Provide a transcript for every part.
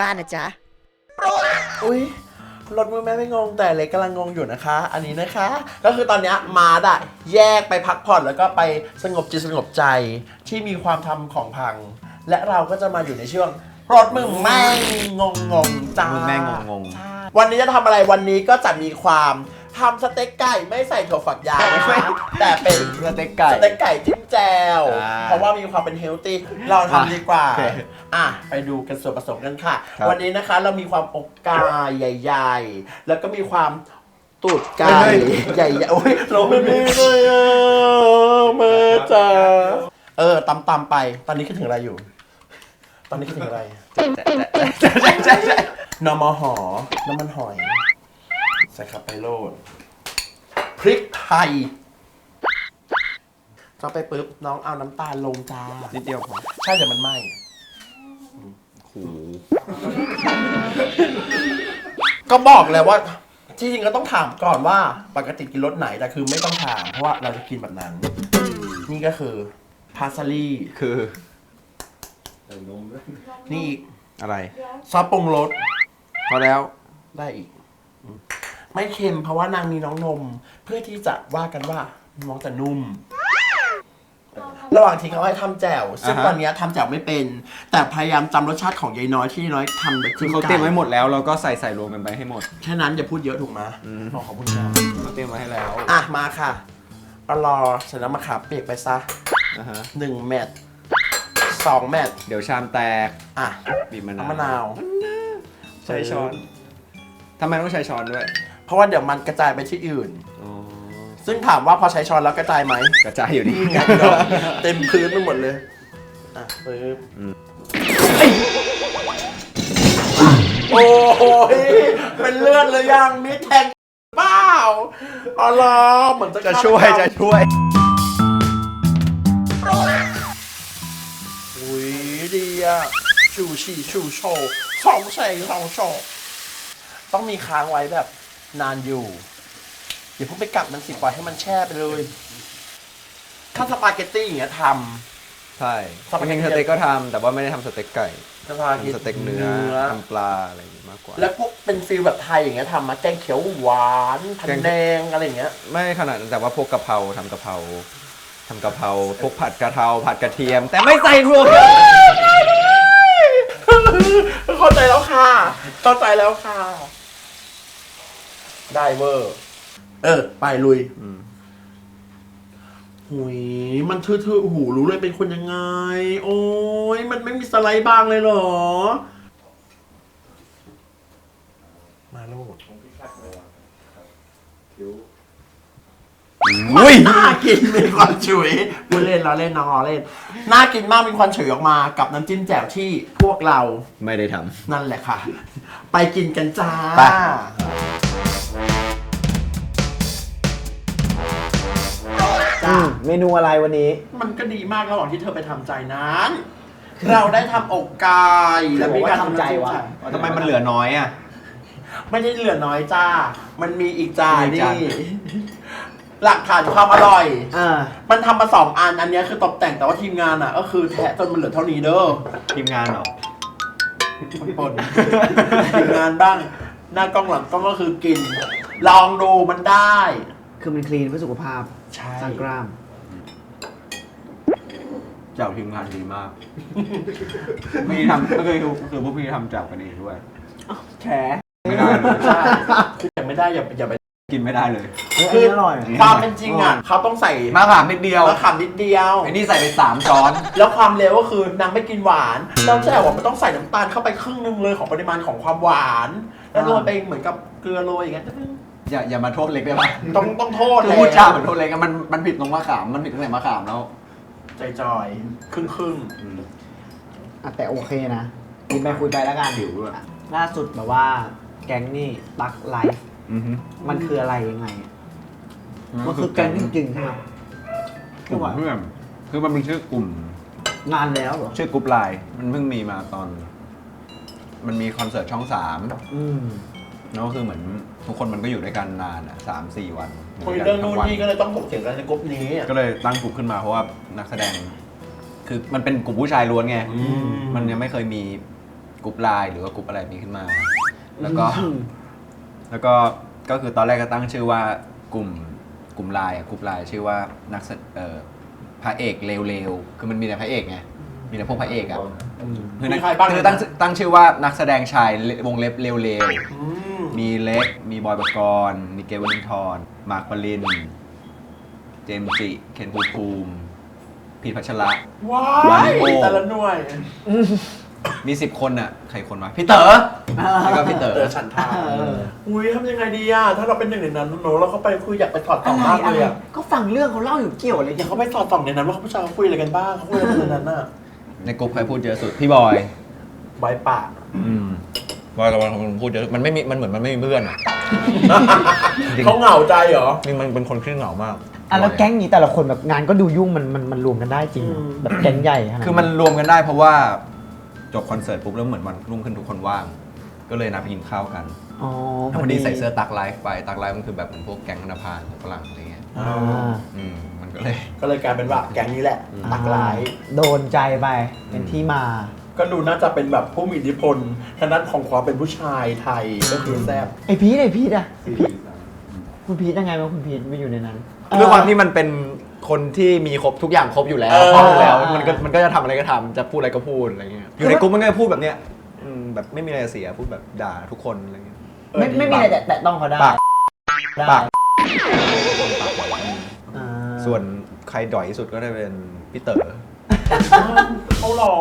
บ้านนะจ๊ะ อุ้ยรถมือแม่ไม่งงแต่เล็กกำลังงงอยู่นะคะ อันนี้นะคะ ก็คือตอนเนี้ยมาดอะแยกไปพักผ่อนแล้วก็ไปสงบจิตสงบใจที่มีความทำของพัง และเราก็จะมาอยู่ในช่วงรถมือแม่งงงงๆจ้ามือแม่งงง ใช่วันนี้จะทำอะไรวันนี้ก็จะมีความ ทำสเต็กไก่ไม่ใส่ถั่วฝักยาวนะคะแต่เป็นสเต็กไก่ สเต็กไก่จิ้มแจ่วอ่าเพราะว่ามีความเป็นเฮลตี้เราทำดีกว่า โอเคอะ ไปดูกันส่วนผสมกันค่ะ ครับวันนี้นะคะเรามีความอกไก่ใหญ่ๆ แล้วก็มีความตูดไก่เฮ้ยใหญ่ๆโอ้ยเราไม่มีเลยอะมาจ้าเออตำตำๆไป ตอนนี้คิดถึงอะไรอยู่ ตอนนี้คิดถึงอะไร ใช่ใช่ใช่ใช่ นมหอ น้ำมันหอยใส่ขับไปโรดพริกไทยเข้าไปปุ๊บน้องเอาน้ำตาลลงจ้านิดเดียวพอใช่เดี๋ยวมันไหม้โอ้โหก็บอกแล้วว่า ที่จริงก็ต้องถามก่อนว่า ปกติกินรสไหนแต่คือไม่ต้องถาม เพราะว่าเราจะกินแบบนั้น นี่ก็คือพาสลีคือนี่อีกอะไรซอสปรุงรสพอแล้วได้อีกอืม ไม่เค็มเพราะว่านางมีน้องนม เพื่อที่จะว่ากันว่าน้องจะนุ่ม ระหว่างที่เขาให้ทำแจ่วซึ่งอ่าฮะ ตอนเนี้ยทำแจ่วไม่เป็น แต่พยายามจำรสชาติของยายน้อยที่ยายน้อยทำแบบคือเขาเตรียมไว้หมดแล้วเราก็ใส่ใส่รวมกันไปให้หมด แค่นั้นอย่าพูดเยอะถูกไหมอืมขอขอบคุณครับเขาเตรียมไว้ให้แล้วอะมาค่ะก็รอใส่น้ำมะขามเปียกไปซะนะฮะหนึ่งแมตสองแมตเดี๋ยวชามแตกอะบีบมะนาวน้ำมะนาวใช้ช้อนทำไมต้องใช้ช้อนด้วย เพราะว่าเดี๋ยวมันกระจายไปที่อื่นอ๋อซึ่งถามว่าพอใช้ช้อนแล้วกระจายไหมกระจายอยู่ดี นี่ไงเดี๋ยวเต็มพื้นไปหมดเลยอะปึ๊บอืมโอ้โหเป็นเลือดเลยยังมีแทงเปล่าอ๋อเหรอเหมือนจะจะช่วยจะช่วย อุ้ยดีอะชูชีชูโชว์สองใส่สองโชว์ต้องมีค้างไว้แบบ นานอยู่อย่าเพิ่งไปกลับมันสิปล่อยให้มันแช่ไปเลย ถ้าสปาเกตตี้อย่างเงี้ยท ใช่สปาเกตตี้จริงๆสเต็กก็ทำแต่ว่าไม่ได้ทำสเต็กไก่ำสปาเกตทำสเต็กเนื้อทำปลาอะไรอย่างงี้มากกว่า แล้วพวกเป็นฟิลแบบไทยอย่างเงี้ยทำมาแกงเขียวหวานพันแกง แดงอะไรอย่างเงี้ย ไม่ขนาดนั้นแต่ว่าพวกกะเพราทำกะเพราทำกะเพราพวกผัดกะเพราผัดกระเทียม แต่ไม่ใส่รวม เข้าใจแล้วค่ะ เข้าใจแล้วค่ะ ได้เวอร์ เออ ไปลุยอืม หุยมันทื่อๆหูรู้เลยเป็นคนยังไง โอ้ยมันไม่มีสไลด์บางเลยเหรอ มาโลด อุ้ยน่ากินมีควันฉุยพูดเล่นเราเล่นน้องเราเล่นน่ากินมากมีควันฉุยออกมากับน้ำจิ้มแจ่วที่พวกเราไม่ได้ทนั่นแหละค่ะ ไปกินกันจ้าไป จ้าเมนูอะไรวันนี้ มันก็ดีมากระหว่างที่เธอไปทำใจนั้น เราได้ทำอกไก่และมีการบอกว่าทำใจวะำทำไมมันเหลือน้อยอะ ไม่ได้เหลือน้อยจ้า มันมีอีกจานมีอีกจานนี่ หลักฐานความอร่อย อ่า มันทำมาสองอัน อันเนี้ยคือตกแต่งแต่ว่าทีมงานอะ ก็คือแทะจนมันเหลือเท่านี้เด้อทีมงานเหรอปนทีมงานบ้าง หน้ากล้องหลังกล้องก็คือกิน ลองดูมันได้ คือมันคลีนเพื่อสุขภาพใช่ สร้างกล้าม เจ้าทีมงานดีมากพี่ทำก็คือคือพวกพี่ทำจับกันเองด้วย แฉไม่ได้เลย ใช่คืออย่าไม่ได้อย่าอย่าไป กินไม่ได้เลยคืออร่อย ความเป็นจริงอะเขาต้องใส่มาขามนิดเดียวมะขามนิดเดียว ไอ้นี่ใส่ไปสามช้อน แล้วความเร็วก็คือนางไม่กินหวานเราจะบอกว่ามันต้องใส่น้ำตาลเข้าไปครึ่งหนึงเลยของปริมาณของความหวาน แล้วโรยไปเหมือนกับเกลือโรยอย่างเงี้ยอย่าอย่ามาโทษเล็กได้ปะต้องต้องโทษคือแล้พูดจาเหมือนโทษเล็กอะมันมันผิดตรงมะขาม มันผิดตรงไหนมะขามแล้ว ใจจอยครึ่งครึ่งอะแต่โอเคนะกินไปคุยไปแล้วกันหิวด้วย ล่าสุดแบบว่าแก๊งนี่ตักไลฟ์ อือฮึมันคืออะไรยังไงอะมันคือแก๊งจริงๆใช่ไหมกลุ่มเพื่อนคือมันเป็นชื่อกลุ่ม นานแล้วเหรอ ชื่อกรุ๊ปไลน์มันเพิ่งมีมาตอน มันมีคอนเสิร์ตช่องสามอืม แล้วก็คือเหมือนทุกคนมันก็อยู่ด้วยกันนานอะสามสี่วันๆคุยเรื่องนู่นนี่ก็เลยต้องถกเถียงกันในกลุ่มนี้ก็เลยตั้งกลุ่มขึ้นมาเพราะว่านักแสดง คือมันเป็นกลุ่มผู้ชายล้วนไงอืมมันยังไม่เคยมีกรุ๊ปไลน์หรือว่ากรุ๊ปอะไรนี้ขึ้นมา แล้วก็ แล้วก็ก็คือตอนแรกก็ตั้งชื่อว่ากลุ่มกลุ่มไลน์อะกลุ่มไลน์ชื่อว่านักแสเอ่อพระเอกเร็วๆคือมันมีแต่พระเอกไงมีแต่พวกพระเอกอะคือนักมีใครบ้าง คือตั้งตั้งชื่อว่านักแสดงชายวงเล็บเร็วอืมๆมีเล็ก มีบอยปกรณ์มีเกวลินทรมาร์คปริน เจมส์จิ เคนภูมิภูมิพีทพัชระ ว้ามาริยโอแต่ละหน่วย มีสิบคนอะใครคนวะพี่เต๋อแล้วก็พี่เต๋อ เตอฉันทาเออ อุ้ยทำยังไงดีอะ ถ้าเราเป็นหนึ่งในนั้นโน้เราเข้าไปคุยอยากไปสอดส่องมากเลยอะ ก็ฟังเรื่องเขาเล่าอยู่เกี่ยวอะไรอยากเข้าไปสอดส่องในนั้นว่าเขาผู้ชายเขาคุยอะไรกันบ้างเขาคุยอะไรกันในนั้นน่ะในกลุ่มใครพูดเยอะสุดพี่บอย ใบปากอืมบอยกับวันมันพูดเยอะมันไม่มีมันเหมือนมันไม่มีเพื่อนอะ จริง เขาเหงาใจเหรอ นี่มันเป็นคนขี้เหงามาก อะแล้วแก๊งนี้แต่ละคนแบบงานก็ดูยุ่งมันมันมันรวมกันได้จริงเหรออืม แบบแก๊งใหญ่ขนาดคือมันรวมกันได้เพราะว่า จบคอนเสิร์ตปุ๊บแล้วเหมือนวันรุ่งขึ้นทุกคนว่าง ก็เลยนัดไปกินข้าวกันอ๋อแล้วพอดีใส่เสื้อตักไลฟ์ไปตักไลฟ์มันคือแบบเหมือนพวกแก๊งธนาพานฝรั่งอะไรเงี้ยอ่าอืมมันก็เลย ก็เลยกลายเป็นว่าแก๊งนี้แหละตักหลาย โดนใจไป เป็นที่มา ก็ดูน่าจะเป็นแบบผู้มีอิทธิพลทางด้านของความเป็นผู้ชายไทยก็คือแซ่บไอพีทไอพีทอะคุณพีทยังไงวะคุณพีทไม่อยู่ในนั้น ด้วยความที่มันเป็น คนที่มีครบทุกอย่างครบอยู่แล้วเออพร้อมอยู่แล้วมันก็มันก็จะทำอะไรก็ทำจะพูดอะไรก็พูดอะไรเงี้ยอยู่ในกลุ่มมันก็จะพูดแบบเนี้ยอืมแบบไม่มีอะไรจะเสียพูดแบบด่าทุกคนอะไรเงี้ย ไม่ไม่มีอะไรแตะแตะต้องเขาได้ปาก ได้ปากอ่าส่วนใครด่อยที่สุดก็ได้เป็นพี่เต๋อเขาหรอ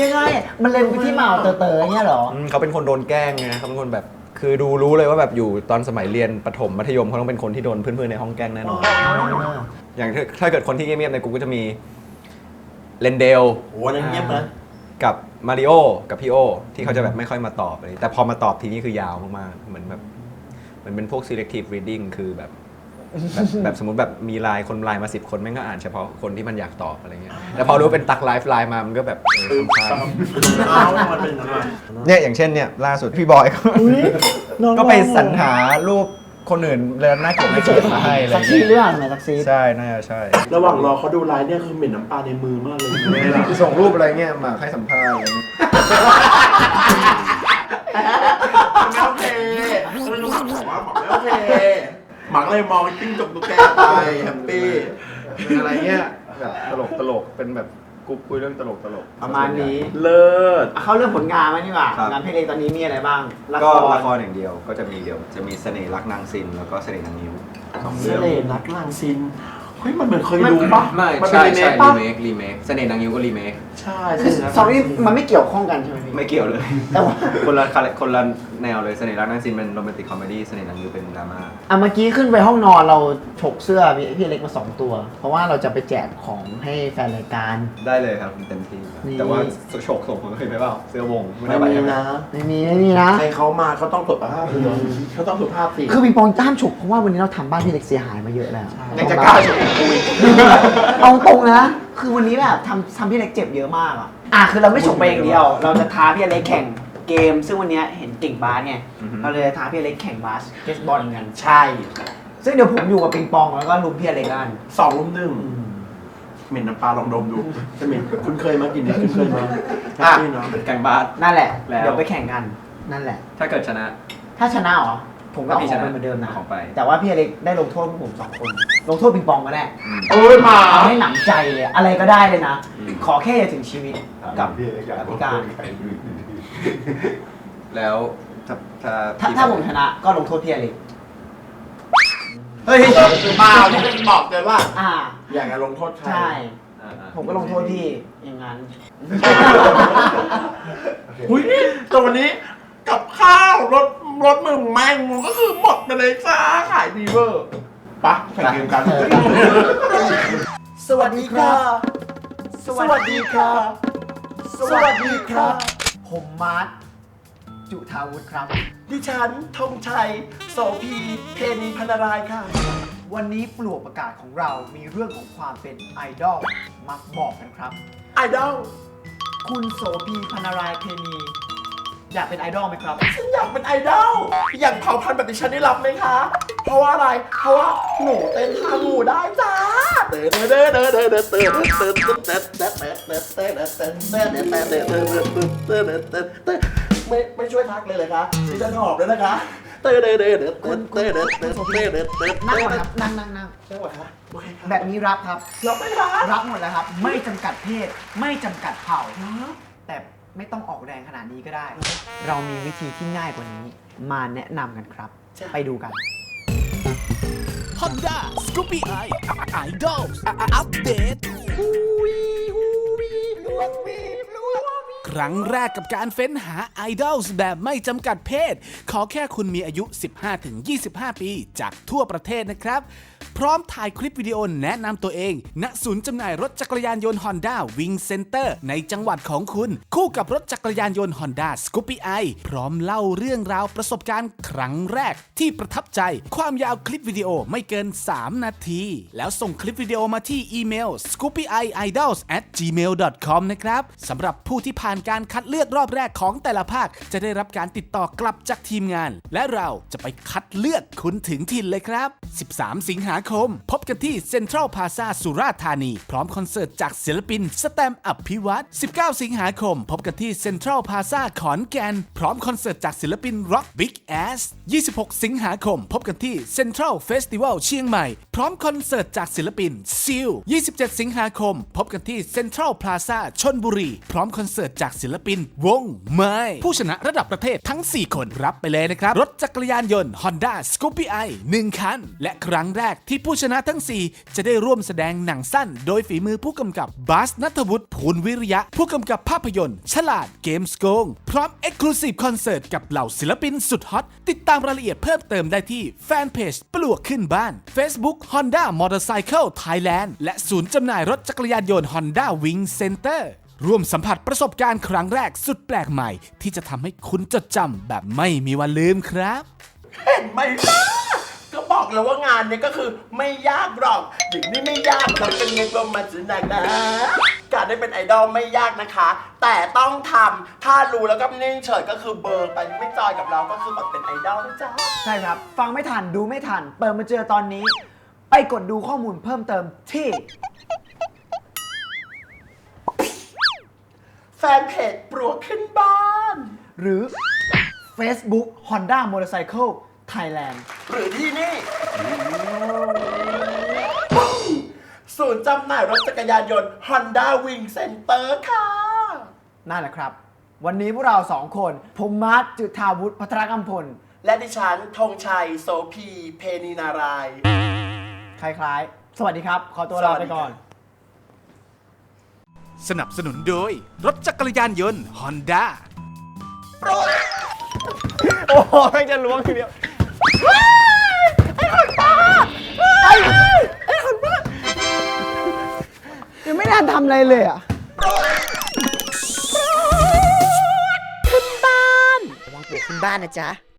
ยังไงมันเล็งไปที่เมาเต๋อเต๋อเนี่ยเหรอ อืมเขาเป็นคนโดนแกล้งไงเขาเป็นคนแบบ คือดูรู้เลยว่าแบบอยู่ตอนสมัยเรียนประถมมัธยมเขาต้องเป็นคนที่โดนเพื่อนๆในห้องแกล้งแน่นอน อย่างถ้าถ้าเกิดคนที่เงียบๆในกลุ่มก็จะมีเลนเดล โอ้นั่นเงียบนะกับมาริโอกับพี่โอ ที่เขาจะแบบไม่ค่อยมาตอบอะไรแต่พอมาตอบทีนี้คือยาวมากๆเหมือนแบบเหมันเป็นพวก selective reading คือแบบ แบบแบบสมมติแบบมีไลน์คนไลน์มาสิบคนแม่งก็อ่านเฉพาะคนที่มันอยากตอบอะไรเงี้ยแล้วพอรู้ว่าเป็นตักไลฟ์ไลน์มามันก็แบบเออคำคาญอ้าวมันเป็นอะไรเนี่ยอย่างเช่นเนี่ยล่าสุดพี่บอยก็ก็ไปสรรหารูปคนอื่นแล้วน่าเกลียดน่าเกลียดมาให้อะไรซักซีเงี้ยเรื่องไหนซักซีใช่น่าจะใช่ระหว่างรอเขาดูไลน์เนี่ยคือเหม็นน้ำปลาในมือมากเลยไม่ได้ส่งรูปอะไรเงี้ยมาให้สัมภาษณ์อะไรเงี้ยไม่โอเคก็เลยรู้สึกบอกว่าหมอกไม่โอเค หมักเลยมองจิ้งจกตุ๊กแกไปแฮปปี้เป็นอะไรเงี้ยแบบตลกตลกเป็นแบบกรุ๊ปคุยเรื่องตลกตลกประมาณนี้เลิศอะเข้าเรื่องผลงานไหมนี่หว่าครับ งานเพลงตอนนี้มีอะไรบ้างละก็ครละครอย่างเดียวก็จะมีเดียว จะมีเสน่ห์รักนางซินแล้วก็เสน่ห์นางนิ้วสองเสเรื่องน่ห์นักลางซินเฮ้ยมันเหมือนเคยดูปะไม่มันใช่เป็นรีเมใช่คปะรีเมครีเมคเสน่ห์นางนิ้วก็รีเมคใช่คือสองนี้มันไม่เกี่ยวข้องกันใช่ไหมพี่ ไม่เกี่ยวเลยแต่ว่า คนละคนละแนวเลยเสน่ห์รักนางซินเป็นโรแมนติกคอมเมดี้เสน่ห์นางนิ้วเป็นดราม่าอะเมื่อกี้ขึ้นไปห้องนอนเราฉกเสื้อพี่พี่เล็กมาสองตัว เพราะว่าเราจะไปแจกของให้แฟนรายการ ได้เลยครับเต็มที่นี่ แต่ว่าโฉกส่งผมเคยไปเปล่าเสื้อวงไม่ไม่ได้ไปมีใช่ไหมนะ ไม่มีไม่มีนะ ใครเขามาเขาต้องตรวจภาพเลยเขาต้องตรวจภาพสิคือปิงปองจ้ามฉกเพราะว่าวันนี้เราทำบ้านพี่เล็กเสียหายมาเยอะแล้วยังจะกล้าฉกกูอีก เอาตรงนะ คือวันนี้แบบทำทำพี่เล็กเจ็บเยอะมากอะอะคือเราไม่ฉกไปอย่างเดียว เราจะท้าพี่เล็กแข่งเกม ซึ่งวันนี้เห็นเก่งบาสไงเราเลยท้าพี่เล็กแข่งบาสเกสบอลกันใช่ ซึ่งเดี๋ยวผมอยู่กับปิงปองแล้วก็ลุมพี่เล็กกันสองรุ่มหนึ่งเหม็นน้ำปลาลองดมดูจะเหม็นคุณเคยมากินนี้คุณเคยมาแฮปปี้เนาะ แกงบาส นั่นแหละแล้ว เดี๋ยวไปแข่งกันนั่นแหละ ถ้าเกิดชนะ ถ้าชนะเหรอ ผมก็เอาพี่ขชองนะไปเหมือนเดิมนะของไป แต่ว่าพี่เล็กได้ลงโทษพวกผมสองคน ลงโทษปิงปองก็ได้โอ้ยมาเอาให้หนำใจเลยอะไรก็ได้เลยนะอืมขอแค่อย่าถึงชีวิตกับกับพิการแล้วถ้าถ้าถ้าถ้าผมชนะก็ลงโทษพี่เล็กเฮ้ยมาที่จะบอกเลยว่า อ่า อยากจะลงโทษใครใช่อ่าๆผมก็ลงโทษพี่อย่างนั้นหุ้ยแต่วันนี้ กับข้าวรถรถมึงแม่งมึงก็คือหมดไปเลยจ้าขายดีเวอร์ปะแข่งเกมกัน สวัสดีครับสวัสดีครับสวัสดีครับ ผมมาร์ทจุธาวุฒิครับ ดิฉันธงชัยโสพีเพนพนารายค่ะ วันนี้ปลวกประกาศของเรามีเรื่องของความเป็นไอดอลมาบอกกันครับ ไอดอลคุณโสพีพนารายเพนี อยากเป็นไอดอลไหมครับ ฉันอยากเป็นไอดอลอยากเผาพันธุ์แบบดิฉันได้รับไหมคะ เพราะว่าอะไร เพราะว่าหนูเต้นท่างูได้จ้าไม่ไม่ช่วยทักเลยเลยคะดิฉันหอบเลยนะคะเต้เต้เต้เต้เต้เต้เต้เต้เต้เต้เต้นั่งก่อนครับนั่งนั่งนั่งใช่ไหมคะโอเคครับแบบนี้รับครับรับไหมคะรับหมดแล้วครับ ไม่จำกัดเพศไม่จำกัดเผ่าแต่ ไม่ต้องออกแรงขนาดนี้ก็ได้ เรามีวิธีที่ง่ายกว่านี้ มาแนะนำกันครับ ไปดูกัน Honda Scoopy i Idol อัปเดตครั้งแรกกับการเฟ้นหาไอดอลแบบไม่จำกัดเพศ ขอแค่คุณมีอายุ 15-25 ปีจากทั่วประเทศนะครับ พร้อมถ่ายคลิปวิดีโอแนะนำตัวเอง ณศูนย์จำหน่ายรถจักรยานยนต์ Honda Wing Center ในจังหวัดของคุณ คู่กับรถจักรยานยนต์ Honda Scoopy i พร้อมเล่าเรื่องราวประสบการณ์ครั้งแรก ที่ประทับใจความยาวคลิปวิดีโอไม่เกิน 3 นาที แล้วส่งคลิปวิดีโอมาที่อีเมล scoopyidols at gmail com นะครับสำหรับผู้ที่ผ่านการคัดเลือกรอบแรกของแต่ละภาค จะได้รับการติดต่อกลับจากทีมงาน และเราจะไปคัดเลือกคุณถึงถิ่นเลยครับ 13 สิงหาคมพบกันที่เซ็นทรัลพาซาสุราษฎร์ธานี พร้อมคอนเสิร์ตจากศิลปิน สแตมอภิวัตร19 สิงหาคม พบกันที่เซ็นทรัลพาซาขอนแก่น พร้อมคอนเสิร์ตจากศิลปิน Rock Big Ass 26 สิงหาคม พบกันที่เซ็นทรัลเฟสติวัลเชียงใหม่ พร้อมคอนเสิร์ตจากศิลปินซิล27 สิงหาคม พบกันที่เซ็นทรัลพลาซาชนบุรี พร้อมคอนเสิร์ตจากศิลปินวงไม้ผู้ชนะระดับประเทศทั้ง 4 คนรับไปเลยนะครับ รถจักรยานยนต์ Honda Scoopy i 1คัน และครั้งแรกที่ผู้ชนะทั้ง 4 จะได้ร่วมแสดงหนังสั้น โดยฝีมือผู้กำกับบาสนัทวุฒิภูลวิริยะ ผู้กำกับภาพยนตร์ ฉลาดเกมส์โกง พร้อม Exclusive Concert กับเหล่าศิลปินสุดฮอต ติดตามรายละเอียดเพิ่มเติมได้ที่แฟนเพจปลวกขึ้นบ้าน Facebook Honda Motorcycle Thailand และศูนย์จำหน่ายรถจักรยานยนต์ Honda Wing Center ร่วมสัมผัสประสบการณ์ครั้งแรกสุดแปลกใหม่ ที่จะทำให้คุณจดจำแบบไม่มีวันลืมครับ เห็นไหมล่ะ บอกแล้วว่างานเนี้ก็คือไม่ยากหรอกถึงนี่ไม่ยากเราเป็นเงินก็มาสนักนะการได้เป็นไอดอลไม่ยากนะคะ แต่ต้องทำถ้ารู้แล้วก็นิ่งเฉยก็คือเบอร์ไปไม่จอยกับเราก็คือแบบเป็นไอดอลนะจ๊ะใช่ครับ ฟังไม่ทันดูไม่ทัน เปิดมาเจอตอนนี้ ไปกดดูข้อมูลเพิ่มเติมที่ แฟนเพจปลวกขึ้นบ้าน หรือ Facebook Honda Motorcycle Thailand หรือที่นี่ศูนย์จำหน่ายรถจักรยานยนต์ Honda Wing Center ค่ะ นั่นแหละครับ วันนี้พวกเราสองคน ผมมาร์ทจุธาวุฒิพัทรกำพล และดิฉันธงชัย โสพี เพนีนารายณ์ คล้ายๆ สวัสดีครับ ขอตัวลาไปก่อนสนับสนุนโดย รถจักรยานยนต์ Honda โอ้โหแม่งจะล้วงทีเดียว ยังไม่ทันทำอะไรเลยอะขึ้นบ้าน ระวังปลวกขึ้นบ้านนะจ๊ะ